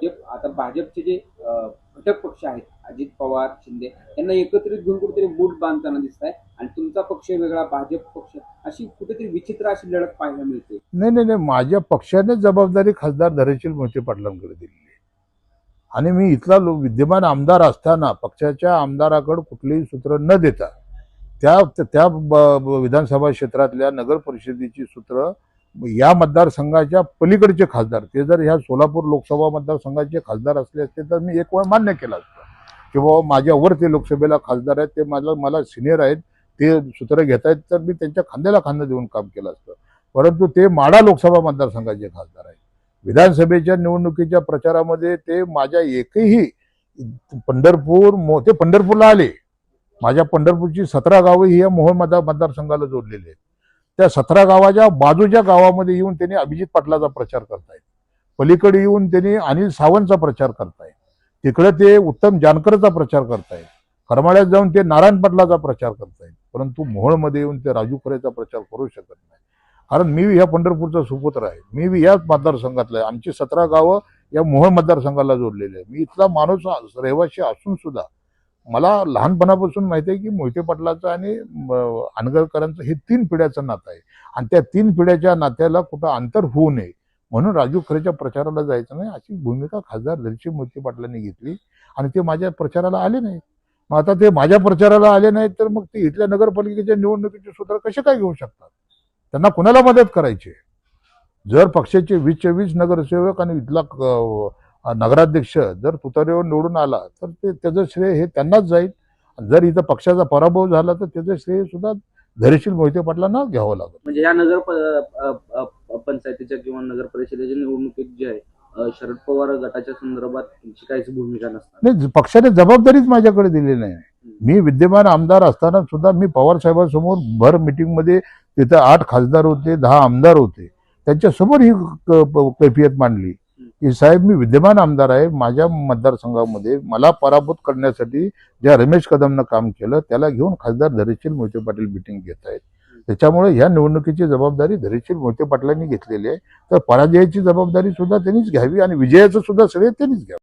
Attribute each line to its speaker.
Speaker 1: भाजप आता भाजपचे जे घटक पक्ष आहेत अजित पवार शिंदे यांना एकत्रित घेऊन कुठेतरी बूट बांधताना दिसत आहे आणि तुमचा पक्ष वेगळा भाजप पक्ष अशी कुठेतरी विचित्र अशी लढत पाहायला मिळते.
Speaker 2: नाही नाही नाही माझ्या पक्षाने जबाबदारी खासदार धरेशील मोठे पाटलांकडे दिलेली आहे. आणि मी इथला लो- विद्यमान आमदार असताना पक्षाच्या आमदाराकडे कुठलीही सूत्र न देता त्या त्या विधानसभा क्षेत्रातल्या नगर परिषदेची सूत्र या मतदारसंघाच्या पलीकडचे खासदार ते जर ह्या सोलापूर लोकसभा मतदारसंघाचे खासदार असले असते तर मी एक वेळ मान्य केला असतं. की बाबा माझ्यावर ते लोकसभेला खासदार आहेत ते मला मला सिनियर आहेत ते सूत्र घेत आहेत तर मी त्यांच्या खांद्याला खांदा देऊन काम केलं असतं. परंतु ते माडा लोकसभा मतदारसंघाचे खासदार आहेत. विधानसभेच्या निवडणुकीच्या प्रचारामध्ये ते माझ्या एकही पंढरपूर मो ते पंढरपूरला आले. माझ्या पंढरपूरची सतरा गावं ही या मोहोळ मतदार मतदारसंघाला जोडलेली आहेत. त्या सतरा गावाच्या बाजूच्या गावामध्ये येऊन त्यांनी अभिजित पाटलाचा प्रचार करतायत. पलीकडे येऊन त्यांनी अनिल सावंतचा प्रचार करतायत. तिकडे ते उत्तम जानकरचा प्रचार करतायत. करमाळ्यात जाऊन ते नारायण पाटलाचा प्रचार करतायत. परंतु मोहोळमध्ये येऊन ते राजू खरेचा प्रचार करू शकत नाही. कारण मी ह्या पंढरपूरचा सुपुत्र आहे. मी बी याच मतदारसंघातला आहे. आमची सतरा गावं या मोहोळ मतदारसंघाला जोडलेली आहे मी इथला माणूस रहिवासी असून सुद्धा मला लहानपणापासून माहिती आहे की मोहिते पाटलाचं आणि अनगरकरांचं हे तीन पिढ्याचं नातं आहे. आणि त्या तीन पिढ्याच्या नात्याला कुठं अंतर होऊ नये म्हणून राजू खरेच्या प्रचाराला जायचं नाही अशी भूमिका खासदार दर्शी मोहिते पाटलांनी घेतली आणि ते माझ्या प्रचाराला आले नाही. मग आता ते माझ्या प्रचाराला आले नाहीत तर मग ते इथल्या नगरपालिकेच्या निवडणुकीचे सूत्र कसे काय घेऊ शकतात? त्यांना कुणाला मदत करायची? जर पक्षाचे वीसच्या वीस नगरसेवक आणि इथला नगराध्यक्ष जर तुतारीवर निवडून आला तर ते त्याचं श्रेय हे त्यांनाच जाईल. जर इथं पक्षाचा पराभव झाला तर त्याचं श्रेय सुद्धा धैर्यशील मोहिते पाटलांना घ्यावं लागेल.
Speaker 3: म्हणजे या नगर पंचायतीच्या किंवा नगर परिषदेच्या निवडणुकीत जे आहे शरद पवार गटाच्या संदर्भात त्यांची काहीच भूमिका नसणार.
Speaker 2: नाही पक्षाने जबाबदारीच माझ्याकडे दिली नाही. मी विद्यमान आमदार असताना सुद्धा मी पवार साहेबांसमोर भर मिटिंगमध्ये तिथं आठ खासदार होते दहा आमदार होते. त्यांच्यासमोर ही कैफियत मांडली. की साहेब मी विद्यमान आमदार आहे माझ्या मतदारसंघामध्ये मला पराभूत करण्यासाठी ज्या रमेश कदमनं काम केलं त्याला घेऊन खासदार धैर्यशील मोहिते पाटील मिटिंग घेत आहेत. त्याच्यामुळे ह्या निवडणुकीची जबाबदारी धैर्यशील मोहिते पाटलांनी घेतलेली आहे. तर पराजयाची जबाबदारी सुद्धा त्यांनीच घ्यावी आणि विजयाचं सुद्धा श्रेय त्यांनीच घ्यावं.